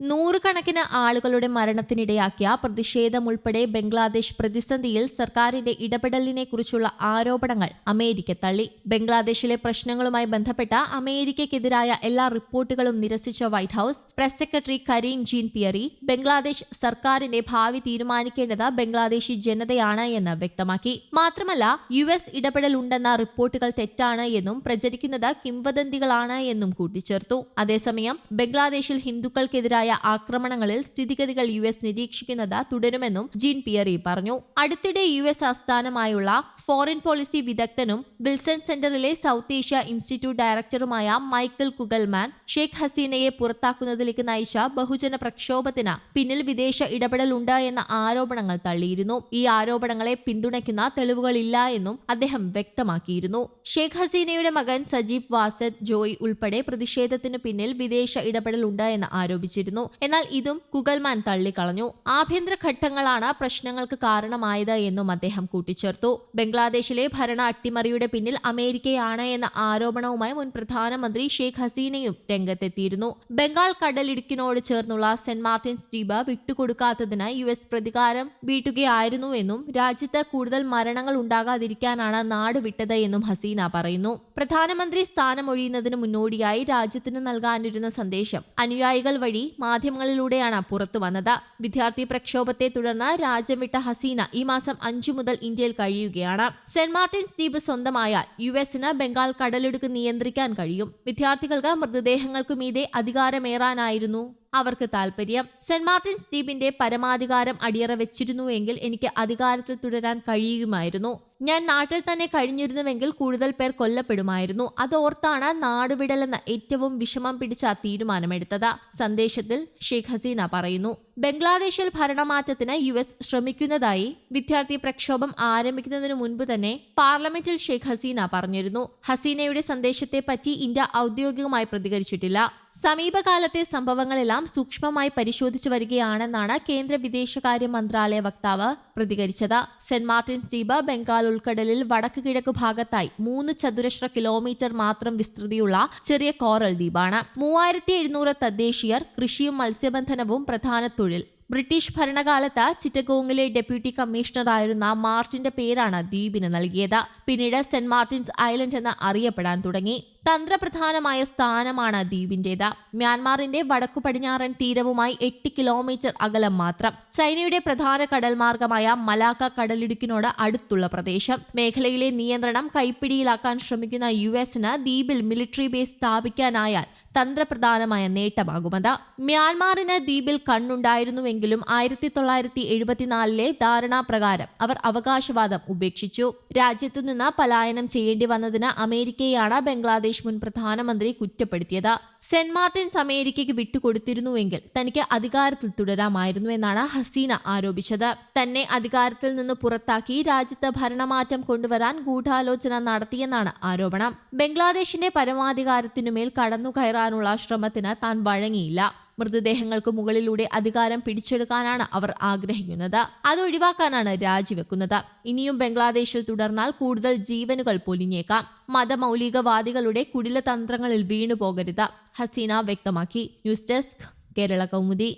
നൂറുകണക്കിന് ആളുകളുടെ മരണത്തിനിടയാക്കിയ പ്രതിഷേധം ഉൾപ്പെടെ ബംഗ്ലാദേശ് പ്രതിസന്ധിയിൽ സർക്കാരിന്റെ ഇടപെടലിനെ കുറിച്ചുള്ള ആരോപണങ്ങൾ അമേരിക്ക തള്ളി. ബംഗ്ലാദേശിലെ പ്രശ്നങ്ങളുമായി ബന്ധപ്പെട്ട അമേരിക്കയ്ക്കെതിരായ എല്ലാ റിപ്പോർട്ടുകളും നിരസിച്ച White House press secretary Karine Jean Pierre Bangladesh സർക്കാരിന്റെ ഭാവി തീരുമാനിക്കേണ്ടത് ബംഗ്ലാദേശി ജനതയാണ് എന്ന് വ്യക്തമാക്കി. മാത്രമല്ല യു എസ് ഇടപെടൽ ഉണ്ടെന്ന റിപ്പോർട്ടുകൾ തെറ്റാണ് എന്നും പ്രചരിക്കുന്നത് കിംവദന്തികളാണ് എന്നും കൂട്ടിച്ചേർത്തു. അതേസമയം ബംഗ്ലാദേശിൽ ഹിന്ദുക്കൾക്കെതിരായ ആക്രമണങ്ങളിൽ സ്ഥിതിഗതികൾ യു എസ് നിരീക്ഷിക്കുന്നത് തുടരുമെന്നും ജീൻ പിയറി പറഞ്ഞു. അടുത്തിടെ യു എസ് ആസ്ഥാനമായുള്ള ഫോറിൻ പോളിസി വിദഗ്ധനും വിൽസൺ സെന്ററിലെ സൗത്ത് ഏഷ്യ ഇൻസ്റ്റിറ്റ്യൂട്ട് ഡയറക്ടറുമായ മൈക്കൽ കുഗൽമാൻ ഷെയ്ഖ് ഹസീനയെ പുറത്താക്കുന്നതിലേക്ക് നയിച്ച ബഹുജന പ്രക്ഷോഭത്തിന് പിന്നിൽ വിദേശ ഇടപെടലുണ്ട് എന്ന ആരോപണങ്ങൾ തള്ളിയിരുന്നു. ഈ ആരോപണങ്ങളെ പിന്തുണയ്ക്കുന്ന തെളിവുകളില്ല എന്നും അദ്ദേഹം വ്യക്തമാക്കിയിരുന്നു. ഷെയ്ഖ് ഹസീനയുടെ മകൻ സജീബ് വാസദ് ജോയ് ഉൾപ്പെടെ പ്രതിഷേധത്തിന് പിന്നിൽ വിദേശ ഇടപെടൽ ഉണ്ട് എന്ന് ആരോപിച്ചിരുന്നു. എന്നാൽ ഇതും കുഗൽമാൻ തള്ളിക്കളഞ്ഞു. ആഭ്യന്തര ഘട്ടങ്ങളാണ് പ്രശ്നങ്ങൾക്ക് കാരണമായത് എന്നും അദ്ദേഹം കൂട്ടിച്ചേർത്തു. ബംഗ്ലാദേശിലെ ഭരണ അട്ടിമറിയുടെ പിന്നിൽ അമേരിക്കയാണ് എന്ന ആരോപണവുമായി മുൻ പ്രധാനമന്ത്രി ഷെയ്ഖ് ഹസീനയും രംഗത്തെത്തിയിരുന്നു. ബംഗാൾ കടലിടുക്കിനോട് ചേർന്നുള്ള സെന്റ് മാർട്ടിൻസ് ദ്വീപ് വിട്ടുകൊടുക്കാത്തതിന് യു എസ് പ്രതികാരം വീട്ടുകയായിരുന്നുവെന്നും രാജ്യത്ത് കൂടുതൽ മരണങ്ങൾ ഉണ്ടാകാതിരിക്കാനാണ് നാട് വിട്ടത് എന്നും ഹസീന പറയുന്നു. പ്രധാനമന്ത്രി സ്ഥാനമൊഴിയുന്നതിന് മുന്നോടിയായി രാജ്യത്തിന് നൽകാനിരുന്ന സന്ദേശം അനുയായികൾ വഴി മാധ്യമങ്ങളിലൂടെയാണ് പുറത്തു വന്നത്. വിദ്യാർത്ഥി പ്രക്ഷോഭത്തെ തുടർന്ന് രാജ്യം വിട്ട ഹസീന ഈ മാസം അഞ്ചു മുതൽ ഇന്ത്യയിൽ കഴിയുകയാണ്. സെന്റ് മാർട്ടിൻസ് ദ്വീപ് സ്വന്തമായാൽ യു എസിന് ബംഗാൾ കടലിടുക്ക് നിയന്ത്രിക്കാൻ കഴിയും. വിദ്യാർത്ഥികൾക്ക് മൃതദേഹങ്ങൾക്കു മീതെ അധികാരമേറാനായിരുന്നു അവർക്ക് താല്പര്യം സെന്റ് മാർട്ടിൻസ് ദ്വീപിന്റെ പരമാധികാരം അടിയറ വെച്ചിരുന്നുവെങ്കിൽ എനിക്ക് അധികാരത്തിൽ തുടരാൻ കഴിയുമായിരുന്നു. ഞാൻ നാട്ടിൽ തന്നെ കഴിഞ്ഞിരുന്നുവെങ്കിൽ കൂടുതൽ പേർ കൊല്ലപ്പെടുമായിരുന്നു. അതോർത്താണ് നാടുവിടലെന്ന ഏറ്റവും വിഷമം പിടിച്ച തീരുമാനമെടുത്തത്. സന്ദേശത്തിൽ ഷെയ്ഖ് ഹസീന പറയുന്നു. ബംഗ്ലാദേശിൽ ഭരണമാറ്റത്തിന് യു എസ് ശ്രമിക്കുന്നതായി വിദ്യാർത്ഥി പ്രക്ഷോഭം ആരംഭിക്കുന്നതിനു മുൻപ് തന്നെ പാർലമെന്റിൽ ഷെയ്ഖ് ഹസീന പറഞ്ഞിരുന്നു. ഹസീനയുടെ സന്ദേശത്തെ പറ്റി ഇന്ത്യ ഔദ്യോഗികമായി പ്രതികരിച്ചിട്ടില്ല. സമീപകാലത്തെ സംഭവങ്ങളെല്ലാം സൂക്ഷ്മമായി പരിശോധിച്ചു വരികയാണെന്നാണ് കേന്ദ്ര വിദേശകാര്യ മന്ത്രാലയ വക്താവ് പ്രതികരിച്ചത്. സെന്റ് മാർട്ടിൻസ് ദ്വീപ് ബംഗാൾ ഉൾക്കടലിൽ വടക്ക് കിഴക്ക് ഭാഗത്തായി മൂന്ന് ചതുരശ്ര കിലോമീറ്റർ മാത്രം വിസ്തൃതിയുള്ള ചെറിയ കോറൽ ദ്വീപാണ്. മൂവായിരത്തി എഴുന്നൂറ് തദ്ദേശീയർ കൃഷിയും മത്സ്യബന്ധനവും പ്രധാന തൊഴിൽ. ബ്രിട്ടീഷ് ഭരണകാലത്ത് ചിറ്റഗോങ്ങിലെ ഡെപ്യൂട്ടി കമ്മീഷണറായിരുന്ന മാർട്ടിന്റെ പേരാണ് ദ്വീപിന് നൽകിയത്. പിന്നീട് സെന്റ് മാർട്ടിൻസ് ഐലൻഡ് എന്ന് അറിയപ്പെടാൻ തുടങ്ങി. തന്ത്രപ്രധാനമായ സ്ഥാനമാണ് ദ്വീപിന്റേത്. മ്യാൻമാറിന്റെ വടക്കു പടിഞ്ഞാറൻ തീരവുമായി എട്ട് കിലോമീറ്റർ അകലം മാത്രം. ചൈനയുടെ പ്രധാന കടൽ മാർഗമായ മലാക്ക കടലിടുക്കിനോട് അടുത്തുള്ള പ്രദേശം. മേഖലയിലെ നിയന്ത്രണം കൈപ്പിടിയിലാക്കാൻ ശ്രമിക്കുന്ന യു എസിന് ദ്വീപിൽ മിലിറ്ററി ബേസ് സ്ഥാപിക്കാനായാൽ തന്ത്രപ്രധാനമായ നേട്ടമാകുമത്. മ്യാൻമാറിന് ദ്വീപിൽ കണ്ണുണ്ടായിരുന്നുവെങ്കിലും ആയിരത്തി തൊള്ളായിരത്തി എഴുപത്തിനാലിലെ ധാരണാപ്രകാരം അവർ അവകാശവാദം ഉപേക്ഷിച്ചു. രാജ്യത്തുനിന്ന് പലായനം ചെയ്യേണ്ടി വന്നതിന് അമേരിക്കയാണ് ബംഗ്ലാദേശ് മുൻ പ്രധാനമന്ത്രി കുറ്റപ്പെടുത്തിയത്. സെന്റ് മാർട്ടിൻസ് അമേരിക്കയ്ക്ക് വിട്ടുകൊടുത്തിരുന്നുവെങ്കിൽ തനിക്ക് അധികാരത്തിൽ തുടരാമായിരുന്നു എന്നാണ് ഹസീന ആരോപിച്ചത്. തന്നെ അധികാരത്തിൽ നിന്ന് പുറത്താക്കി രാജ്യത്ത് ഭരണമാറ്റം കൊണ്ടുവരാൻ ഗൂഢാലോചന നടത്തിയെന്നാണ് ആരോപണം. ബംഗ്ലാദേശിന്റെ പരമാധികാരത്തിനുമേൽ കടന്നു കയറാനുള്ള ശ്രമത്തിന് താൻ വഴങ്ങിയില്ല. മൃതദേഹങ്ങൾക്ക് മുകളിലൂടെ അധികാരം പിടിച്ചെടുക്കാനാണ് അവർ ആഗ്രഹിക്കുന്നത്. അത് ഒഴിവാക്കാനാണ് രാജിവെക്കുന്നത്. ഇനിയും ബംഗ്ലാദേശിൽ തുടർന്നാൽ കൂടുതൽ ജീവനുകൾ പൊലിഞ്ഞേക്കാം. മതമൗലികവാദികളുടെ കുടിലതന്ത്രങ്ങളിൽ വീണുപോകരുത്. ഹസീന വ്യക്തമാക്കി. News desk Kerala Kaumudi.